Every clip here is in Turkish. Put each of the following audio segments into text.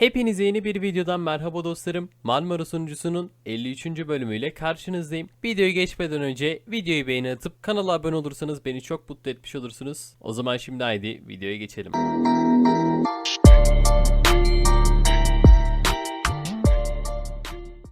Hepinize yeni bir videodan merhaba dostlarım. Marmara sunucusunun 53. bölümüyle karşınızdayım. Videoyu geçmeden önce videoyu beğeni atıp kanala abone olursanız beni çok mutlu etmiş olursunuz. O zaman şimdi haydi videoya geçelim.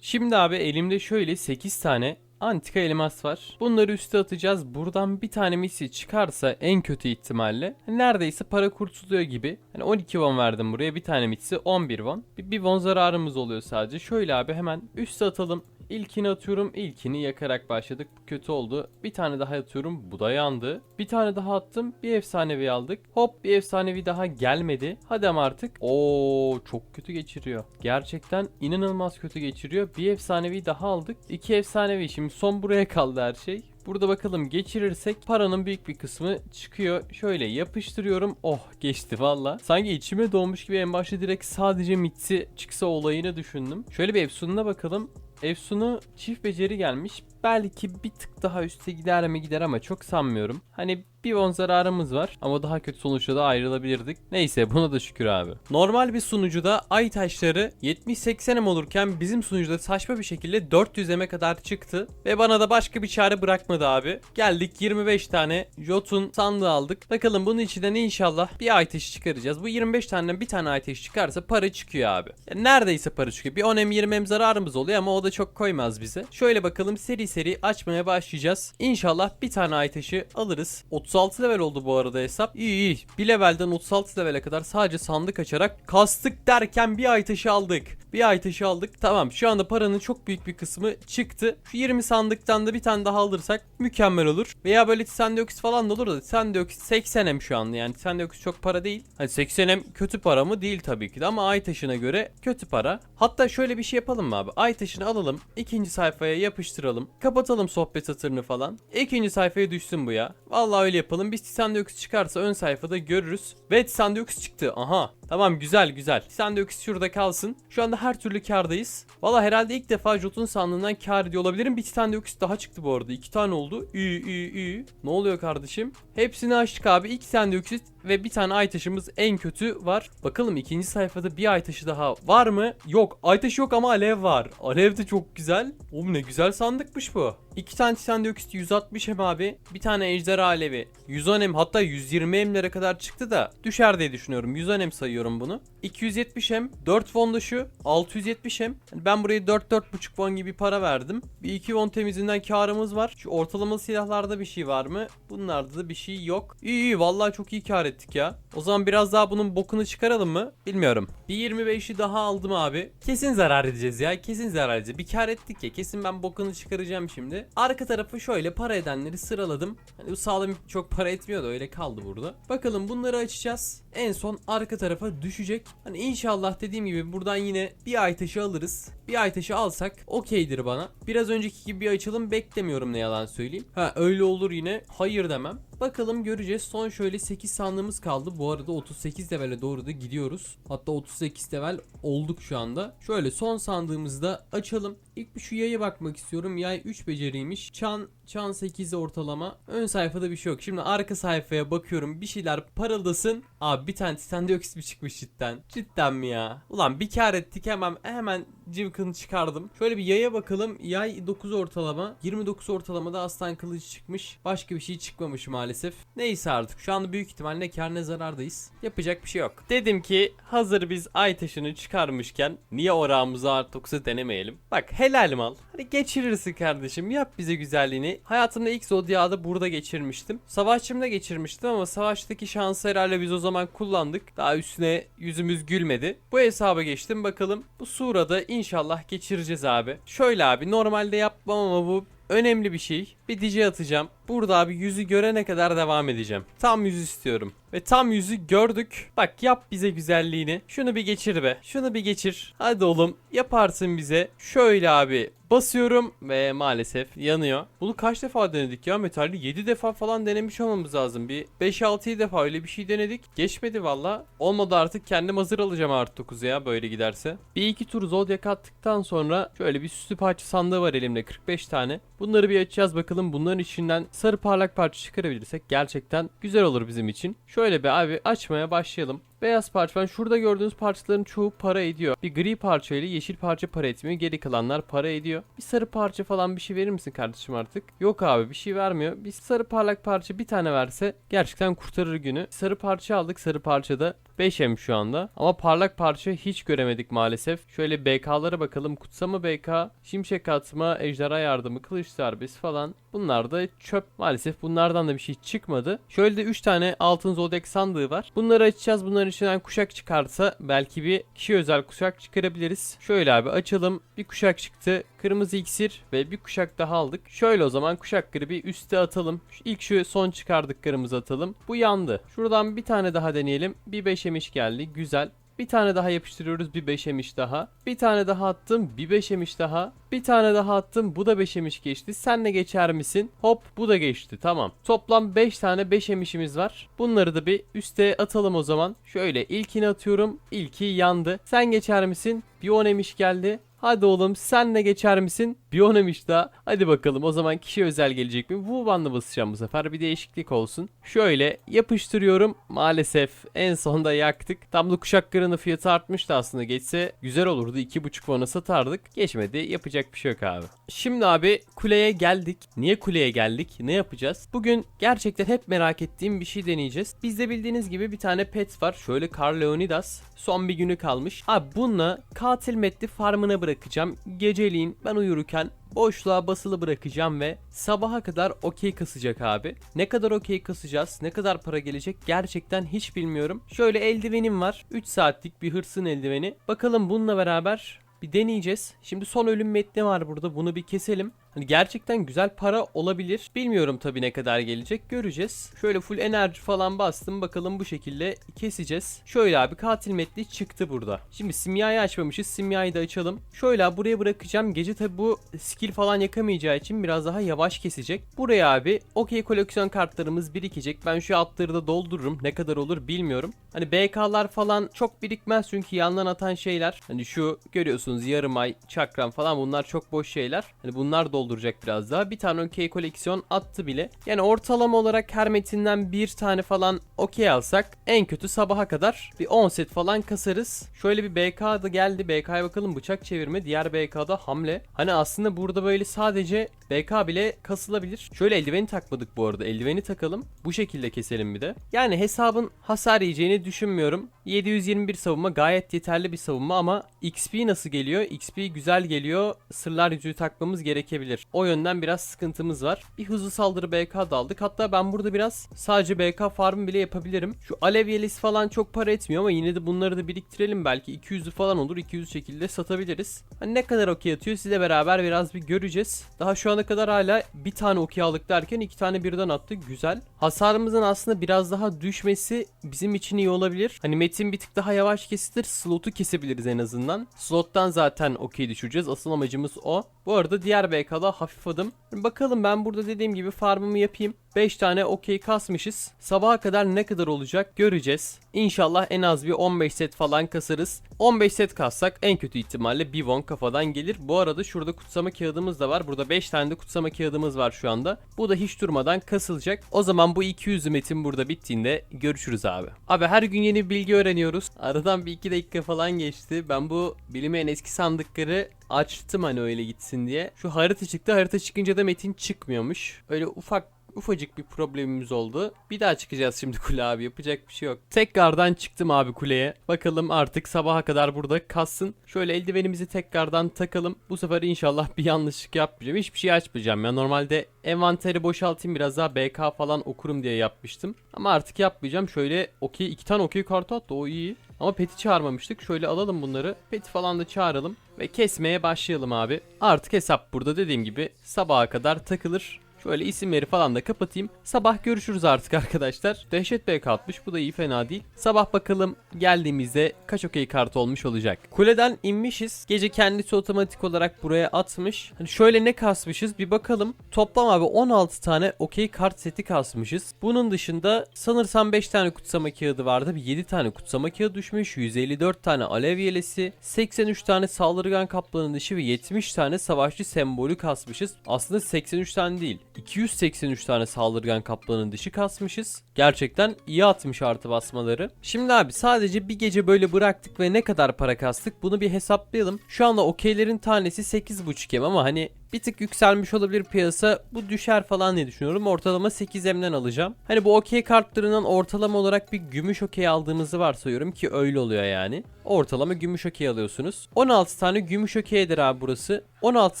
Şimdi abi elimde şöyle 8 tane antika elmas var. Bunları üste atacağız. Buradan bir tane misi çıkarsa en kötü ihtimalle neredeyse para kurtuluyor gibi. Hani 12 won verdim buraya. Bir tane misi 11 won. Bir, bir won zararımız oluyor sadece. Şöyle abi hemen üste atalım. İlkini atıyorum. İlkini yakarak başladık. Bu kötü oldu. Bir tane daha atıyorum. Bu da yandı. Bir tane daha attım. Bir efsanevi aldık. Hop bir efsanevi daha gelmedi. Hadi ama artık. Oo çok kötü geçiriyor. Gerçekten inanılmaz kötü geçiriyor. Bir efsanevi daha aldık. İki efsanevi. Şimdi son buraya kaldı her şey. Burada bakalım geçirirsek paranın büyük bir kısmı çıkıyor. Şöyle yapıştırıyorum. Oh geçti valla. Sanki içime doğmuş gibi en başta direkt sadece mitsi çıksa olayını düşündüm. Şöyle bir Efsun'una bakalım. Efsun'u çift beceri gelmiş. Belki bir tık daha üste gider mi gider ama çok sanmıyorum. Hani bir on zararımız var ama daha kötü sonuçta da ayrılabilirdik. Neyse buna da şükür abi. Normal bir sunucuda ay taşları 70-80 em olurken bizim sunucuda saçma bir şekilde 400 eme kadar çıktı. Ve bana da başka bir çare bırakmadı abi. Geldik 25 tane Jotun sandığı aldık. Bakalım bunun içinden inşallah bir ay taşı çıkaracağız. Bu 25 taneden bir tane ay taşı çıkarsa para çıkıyor abi. Ya neredeyse para çıkıyor. Bir 10 em 20 em zararımız oluyor ama o da çok koymaz bize. Şöyle bakalım seri seri açmaya başlayacağız. İnşallah bir tane ay taşı alırız. 36 level oldu bu arada hesap. İyi iyi. Bir levelden 36 levele kadar sadece sandık açarak kastık derken bir ay taşı aldık. Bir ay taşı aldık. Tamam şu anda paranın çok büyük bir kısmı çıktı. Şu 20 sandıktan da bir tane daha alırsak mükemmel olur. Veya böyle Tisandioksit falan da olur da Tisandioksit 80M şu anda yani Tisandioksit çok para değil. Hani 80M kötü para mı? Değil tabii ki de ama ay taşına göre kötü para. Hatta şöyle bir şey yapalım mı abi? Ay taşını alalım. ikinci sayfaya yapıştıralım. Kapatalım sohbet satırını falan. İkinci sayfaya düşsün bu ya. Vallahi öyle yapalım. Biz Tisandioksit çıkarsa ön sayfada görürüz. Ve Tisandioksit çıktı. Aha. Tamam güzel güzel. Tisandioksit şurada kalsın. Şu anda her türlü kardayız. Valla herhalde ilk defa Jotun sandığından kar ediyor olabilirim. Bir Tisandioksit daha çıktı bu arada. İki tane oldu. İyi iyi iyi. Ne oluyor kardeşim? Hepsini açtık abi. İki Tisandioksit ve bir tane ay taşımız en kötü var. Bakalım ikinci sayfada bir ay taşı daha var mı? Yok. Ay taşı yok ama alev var. Alev de çok güzel. Oğlum ne güzel sandıkmış bu. İki tane tisandioksit 160 hem abi. Bir tane ejderha alevi 110 hem hatta 120 hemlere kadar çıktı da düşer diye düşünüyorum. 110 hem sayıyorum bunu. 270 hem 4 won da şu 670 hem. Ben buraya 4 4,5 won gibi para verdim. Bir 2 won temizinden karımız var. Şu ortalama silahlarda bir şey var mı? Bunlarda da bir şey yok. İyi iyi vallahi çok iyi kar ettik ya. O zaman biraz daha bunun bokunu çıkaralım mı? Bilmiyorum. Bir 25'i daha aldım abi. Kesin zarar edeceğiz ya. Kesin zarar edeceğiz. Bir kar ettik ya. Kesin ben bokunu çıkaracağım şimdi. Arka tarafı şöyle para edenleri sıraladım. Hani bu sağlam çok para etmiyor da öyle kaldı burada. Bakalım bunları açacağız. En son arka tarafa düşecek. Hani inşallah dediğim gibi buradan yine bir ay taşı alırız. Bir ay taşı alsak okeydir bana. Biraz önceki gibi bir açılım beklemiyorum ne yalan söyleyeyim. Ha öyle olur yine. Hayır demem. Bakalım göreceğiz. Son şöyle 8 sandığımız kaldı. Bu arada 38 levele doğru da gidiyoruz. Hatta 38 level olduk şu anda. Şöyle son sandığımızı da açalım. İlk bir şu yaya bakmak istiyorum. Yay 3 beceriymiş. Çan Çan 8 ortalama. Ön sayfada bir şey yok. Şimdi arka sayfaya bakıyorum. Bir şeyler parıldasın. Abi bir tane titandioksit mi çıkmış cidden? Cidden mi ya? Ulan bir kar ettik hemen hemen cıvkını çıkardım. Şöyle bir yaya bakalım. Yay 9 ortalama. 29 ortalamada aslan kılıcı çıkmış. Başka bir şey çıkmamış maalesef. Neyse artık. Şu anda büyük ihtimalle kar ne zarardayız. Yapacak bir şey yok. Dedim ki hazır biz ay taşını çıkarmışken niye orağımızı artı 9'u denemeyelim? Bak helal mal. Hadi geçirirsin kardeşim. Yap bize güzelliğini. Hayatımda ilk Zodiac'ı da burada geçirmiştim. Savaşçımda geçirmiştim ama savaştaki şansı herhalde biz o zaman kullandık. Daha üstüne yüzümüz gülmedi. Bu hesaba geçtim bakalım. Bu surada inşallah geçireceğiz abi. Şöyle abi normalde yapmam ama bu önemli bir şey. Bir DJ atacağım. Burada abi yüzü görene kadar devam edeceğim. Tam yüz istiyorum. Ve tam yüzü gördük. Bak yap bize güzelliğini. Şunu bir geçir be. Şunu bir geçir. Hadi oğlum yaparsın bize. Şöyle abi basıyorum ve maalesef yanıyor. Bunu kaç defa denedik ya metalli? 7 defa falan denemiş olmamız lazım. Bir 5-6 defa öyle bir şey denedik. Geçmedi valla. Olmadı artık kendim hazır alacağım artı 9'a ya böyle giderse. Bir iki tur Zodiac attıktan sonra şöyle bir süslü parça sandığı var elimde 45 tane. Bunları bir açacağız bakalım. Bunların içinden sarı parlak parça çıkarabilirsek gerçekten güzel olur bizim için. Şöyle bir abi açmaya başlayalım. Beyaz parçaman. Şurada gördüğünüz parçaların çoğu para ediyor. Bir gri parça ile yeşil parça para etmiyor. Geri kalanlar para ediyor. Bir sarı parça falan bir şey verir misin kardeşim artık? Yok abi bir şey vermiyor. Bir sarı parlak parça bir tane verse gerçekten kurtarır günü. Sarı parça aldık. Sarı parçada 5M şu anda. Ama parlak parça hiç göremedik maalesef. Şöyle BK'lara bakalım. Kutsama BK, şimşek atma, ejderha yardımı, kılıç darbesi falan. Bunlar da çöp. Maalesef bunlardan da bir şey çıkmadı. Şöyle de 3 tane altın zodek sandığı var. Bunları açacağız. Bunların içinden kuşak çıkarsa belki bir kişi özel kuşak çıkarabiliriz. Şöyle abi açalım. Bir kuşak çıktı. Kırmızı iksir ve bir kuşak daha aldık. Şöyle o zaman kuşakları bir üste atalım. Şu ilk şu son çıkardıklarımızı atalım. Bu yandı. Şuradan bir tane daha deneyelim. Bir 5 emiş geldi. Güzel. Bir tane daha yapıştırıyoruz bir 5 emiş daha. Bir tane daha attım bir 5 emiş daha. Bir tane daha attım bu da 5 emiş geçti. Sen de geçer misin? Hop bu da geçti tamam. Toplam 5 tane 5 emişimiz var. Bunları da bir üste atalım o zaman. Şöyle ilkini atıyorum. İlki yandı. Sen geçer misin? Bir 10 emiş geldi. Hadi oğlum sen de geçer misin? Bir 10 emiş daha. Hadi bakalım o zaman kişi özel gelecek mi? Bu bandı basacağım bu sefer. Bir değişiklik olsun. Şöyle yapıştırıyorum. Maalesef en sonda yaktık. Tam da kuşak kırının fiyatı artmıştı aslında. Geçse güzel olurdu. 2.5 bana satardık. Geçmedi. Yapacak bir şey yok abi. Şimdi abi kuleye geldik. Niye kuleye geldik? Ne yapacağız? Bugün gerçekten hep merak ettiğim bir şey deneyeceğiz. Bizde bildiğiniz gibi bir tane pet var. Şöyle Carl Leonidas. Son bir günü kalmış. Abi bununla katil metli farmına bırakacağım. Geceliğin ben uyurken boşluğa basılı bırakacağım ve sabaha kadar okey kasacak abi. Ne kadar okey kasacağız, ne kadar para gelecek gerçekten hiç bilmiyorum. Şöyle eldivenim var. 3 saatlik bir hırsın eldiveni. Bakalım bununla beraber bir deneyeceğiz. Şimdi son ölüm metni var burada. Bunu bir keselim. Hani gerçekten güzel para olabilir. Bilmiyorum tabii ne kadar gelecek. Göreceğiz. Şöyle full enerji falan bastım. Bakalım bu şekilde keseceğiz. Şöyle abi katil metni çıktı burada. Şimdi simyayı açmamışız. Simyayı da açalım. Şöyle buraya bırakacağım. Gece tabii bu skill falan yakamayacağı için biraz daha yavaş kesecek. Buraya abi okey koleksiyon kartlarımız birikecek. Ben şu altları da doldururum. Ne kadar olur bilmiyorum. Hani BK'lar falan çok birikmez çünkü yandan atan şeyler. Hani şu görüyorsunuz yarım ay, çakram falan bunlar çok boş şeyler. Hani bunlar dolduracak biraz daha. Bir tane okey koleksiyon attı bile. Yani ortalama olarak her metinden bir tane falan okey alsak en kötü sabaha kadar bir 10 set falan kasarız. Şöyle bir BK da geldi. BK'ya bakalım bıçak çevirme. Diğer BK'da hamle. Hani aslında burada böyle sadece BK bile kasılabilir. Şöyle eldiveni takmadık bu arada. Eldiveni takalım. Bu şekilde keselim bir de. Yani hesabın hasar yiyeceğini düşünmüyorum. 721 savunma gayet yeterli bir savunma ama XP nasıl geliyor? XP güzel geliyor. Sırlar yüzüğü takmamız gerekebilir. O yönden biraz sıkıntımız var. Bir hızlı saldırı BK da aldık. Hatta ben burada biraz sadece BK farm bile yapabilirim. Şu alev yelisi falan çok para etmiyor ama yine de bunları da biriktirelim. Belki 200'ü falan olur. 200 şekilde satabiliriz. Hani ne kadar okey atıyor sizle beraber biraz bir göreceğiz. Daha şu ana kadar hala bir tane okey aldık derken iki tane birden attı. Güzel. Hasarımızın aslında biraz daha düşmesi bizim için iyi olabilir. Hani metin bir tık daha yavaş kesilir. Slotu kesebiliriz en azından. Slottan zaten okey düşüreceğiz. Asıl amacımız o. Bu arada diğer BK'da hafif adım. Bakalım ben burada dediğim gibi farmımı yapayım. 5 tane okey kasmışız. Sabaha kadar ne kadar olacak göreceğiz. İnşallah en az bir 15 set falan kasarız. 15 set kassak en kötü ihtimalle bir won kafadan gelir. Bu arada şurada kutsama kağıdımız da var. Burada 5 tane de kutsama kağıdımız var şu anda. Bu da hiç durmadan kasılacak. O zaman bu 200 metin burada bittiğinde görüşürüz abi. Abi her gün yeni bilgi öğreniyoruz. Aradan bir 2 dakika falan geçti. Ben bu bilime en eski sandıkları açtım hani öyle gitsin diye. Şu harita çıktı. Harita çıkınca da metin çıkmıyormuş. Öyle ufak ufacık bir problemimiz oldu. Bir daha çıkacağız şimdi kule abi yapacak bir şey yok. Tekrardan çıktım abi kuleye. Bakalım artık sabaha kadar burada kassın. Şöyle eldivenimizi tekrardan takalım. Bu sefer inşallah bir yanlışlık yapmayacağım. Hiçbir şey açmayacağım ya. Normalde envanteri boşaltayım biraz daha BK falan okurum diye yapmıştım. Ama artık yapmayacağım. Şöyle okey iki tane okey kartı attı o iyi. Ama peti çağırmamıştık. Şöyle alalım bunları. Peti falan da çağıralım. Ve kesmeye başlayalım abi. Artık hesap burada dediğim gibi sabaha kadar takılır. Şöyle isimleri falan da kapatayım. Sabah görüşürüz artık arkadaşlar. Dehşet BK atmış. Bu da iyi fena değil. Sabah bakalım geldiğimizde kaç okey kart olmuş olacak. Kuleden inmişiz. Gece kendisi otomatik olarak buraya atmış. Hani şöyle ne kasmışız bir bakalım. Toplam abi 16 tane okey kart seti kasmışız. Bunun dışında sanırsam 5 tane kutsama kağıdı vardı. Bir 7 tane kutsama kağıdı düşmüş. 154 tane alev yelesi. 83 tane saldırgan kaplanın dışı ve 70 tane savaşçı sembolü kasmışız. Aslında 83 tane değil. 283 tane saldırgan kaplanın dişi kasmışız. Gerçekten iyi atmış artı basmaları. Şimdi abi sadece bir gece böyle bıraktık ve ne kadar para kastık bunu bir hesaplayalım. Şu anda okeylerin tanesi 8.5 em ama hani bir tık yükselmiş olabilir piyasa. Bu düşer falan diye düşünüyorum. Ortalama 8M'den alacağım. Hani bu okey kartlarından ortalama olarak bir gümüş okey aldığınızı varsayıyorum ki öyle oluyor yani. Ortalama gümüş okey alıyorsunuz. 16 tane gümüş okeydir abi burası. 16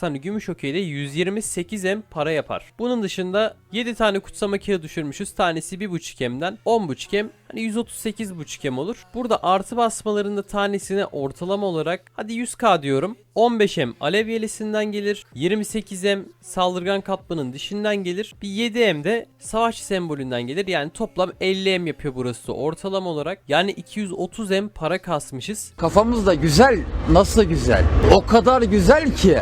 tane gümüş okeyde 128M para yapar. Bunun dışında 7 tane kutsama kağıdı düşürmüşüz. Tanesi 1.5M'den 10.5M hani 138.5M olur. Burada artı basmalarında tanesine ortalama olarak hadi 100k diyorum. 15M alev yelisinden gelir. 28M saldırgan kaplanın dişinden gelir. Bir 7M de savaş sembolünden gelir. Yani toplam 50M yapıyor burası ortalama olarak. Yani 230M para kasmışız. Kafamız da güzel. Nasıl güzel? O kadar güzel ki.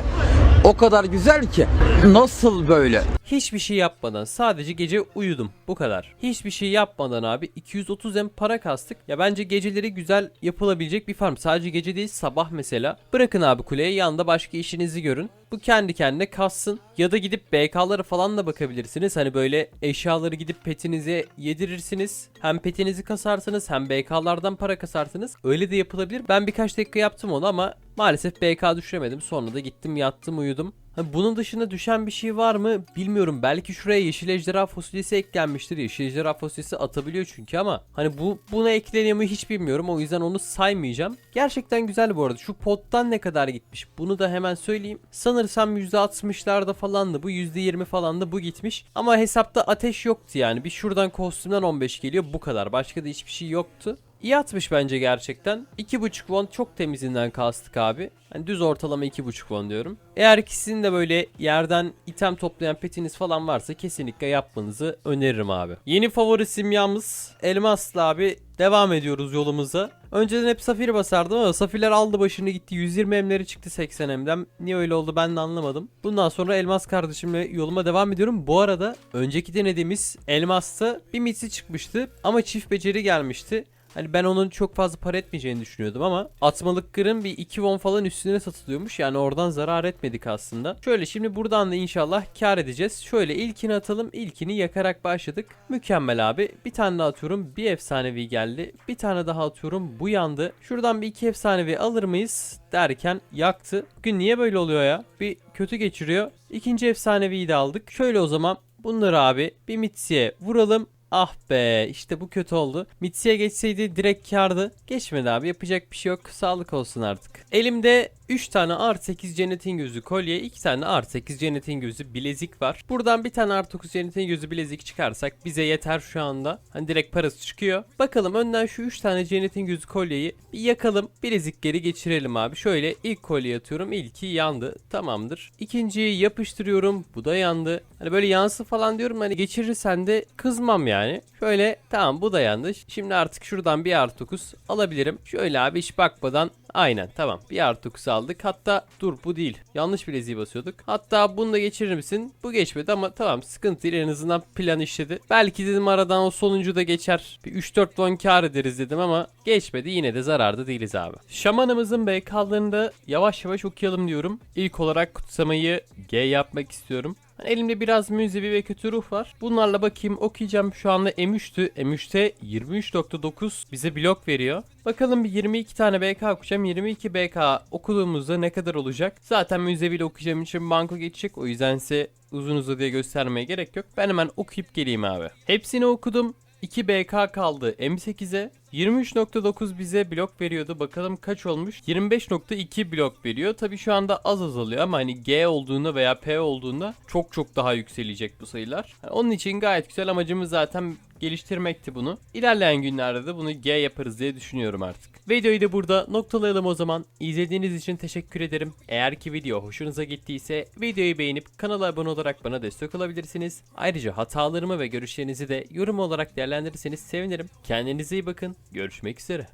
O kadar güzel ki. Nasıl böyle? Hiçbir şey yapmadan sadece gece uyudum. Bu kadar. Hiçbir şey yapmadan abi 230M para kastık. Ya bence geceleri güzel yapılabilecek bir farm. Sadece gece değil sabah mesela. Bırakın abi kuleye yanında başka işinizi görün. Bu kendi kendine kassın. Ya da gidip BK'lara falan da bakabilirsiniz. Hani böyle eşyaları gidip petinize yedirirsiniz. Hem petinizi kasarsınız hem BK'lardan para kasarsınız. Öyle de yapılabilir. Ben birkaç dakika yaptım onu ama maalesef BK düşüremedim. Sonra da gittim yattım uyudum. Ha, bunun dışında düşen bir şey var mı bilmiyorum. Belki şuraya yeşil ejderha fasulyesi eklenmiştir. Yeşil ejderha fasulyesi atabiliyor çünkü ama hani bu buna ekleniyor mu hiç bilmiyorum. O yüzden onu saymayacağım. Gerçekten güzel bu arada. Şu pottan ne kadar gitmiş? Bunu da hemen söyleyeyim. Sanırsam %60'larda falandı bu. %20 falan da bu gitmiş. Ama hesapta ateş yoktu yani. Bir şuradan kostümden 15 geliyor bu kadar. Başka da hiçbir şey yoktu. İyi atmış bence gerçekten. 2.5 won çok temizinden kastık abi. Hani düz ortalama 2.5 won diyorum. Eğer ikisinin de böyle yerden item toplayan petiniz falan varsa kesinlikle yapmanızı öneririm abi. Yeni favori simyamız Elmaslı abi. Devam ediyoruz yolumuza. Önceden hep safir basardım ama safirler aldı başını gitti. 120 emleri çıktı 80 emden. Niye öyle oldu ben de anlamadım. Bundan sonra elmas kardeşimle yoluma devam ediyorum. Bu arada önceki denediğimiz elmasta bir mitsi çıkmıştı ama çift beceri gelmişti. Hani ben onun çok fazla para etmeyeceğini düşünüyordum ama atmalık kırın bir 2 won falan üstüne satılıyormuş. Yani oradan zarar etmedik aslında. Şöyle şimdi buradan da inşallah kar edeceğiz. Şöyle ilkini atalım. İlkini yakarak başladık. Mükemmel abi. Bir tane daha atıyorum. Bir efsanevi geldi. Bir tane daha atıyorum. Bu yandı. Şuradan bir iki efsanevi alır mıyız derken yaktı. Bugün niye böyle oluyor ya? Bir kötü geçiriyor. İkinci efsaneviyi de aldık. Şöyle o zaman bunları abi bir mitsiye vuralım. Ah be işte bu kötü oldu. Mitsi'ye geçseydi direkt kardı. Geçmedi abi yapacak bir şey yok. Sağlık olsun artık. Elimde 3 tane R8 cennetin gözü kolye, 2 tane R8 cennetin gözü bilezik var. Buradan bir tane R9 cennetin gözü bilezik çıkarsak bize yeter şu anda. Hani direkt parası çıkıyor. Bakalım önden şu 3 tane cennetin gözü kolyeyi bir yakalım. Bilezikleri geçirelim abi. Şöyle ilk kolye atıyorum. İlki yandı. Tamamdır. İkinciyi yapıştırıyorum. Bu da yandı. Hani böyle yansın falan diyorum. Hani geçirirsen de kızmam yani. Şöyle tamam bu da yandı. Şimdi artık şuradan bir R9 alabilirim. Şöyle abi hiç bakmadan Aynen tamam. Bir artı 9 aldık. Hatta dur bu değil. Yanlış bileziği basıyorduk. Hatta bunu da geçirir misin? Bu geçmedi ama tamam sıkıntı değil. En azından plan işledi. Belki dedim aradan o sonuncu da geçer. Bir 3-4 won kar ederiz dedim ama geçmedi. Yine de zararda değiliz abi. Şamanımızın BK'larını yavaş yavaş okuyalım diyorum. İlk olarak kutsamayı G yapmak istiyorum Elimde biraz müzevi ve kötü ruh var. Bunlarla bakayım okuyacağım. Şu anda M3'tü. M3'te 23.9 bize blok veriyor. Bakalım bir 22 tane BK okuyacağım. 22 BK okuduğumuzda ne kadar olacak? Zaten müzeviyle okuyacağım için banko geçecek. O yüzden size uzun uzadıya göstermeye gerek yok. Ben hemen okuyup geleyim abi. Hepsini okudum. 2 BK kaldı M8'e. 23.9 bize blok veriyordu. Bakalım kaç olmuş? 25.2 blok veriyor. Tabi şu anda az azalıyor ama hani G olduğunda veya P olduğunda çok çok daha yükselecek bu sayılar. Yani onun için gayet güzel amacımız zaten geliştirmekti bunu. İlerleyen günlerde de bunu G yaparız diye düşünüyorum artık. Videoyu da burada noktalayalım o zaman. İzlediğiniz için teşekkür ederim. Eğer ki video hoşunuza gittiyse videoyu beğenip kanala abone olarak bana destek olabilirsiniz. Ayrıca hatalarımı ve görüşlerinizi de yorum olarak değerlendirirseniz sevinirim. Kendinize iyi bakın. Görüşmek üzere.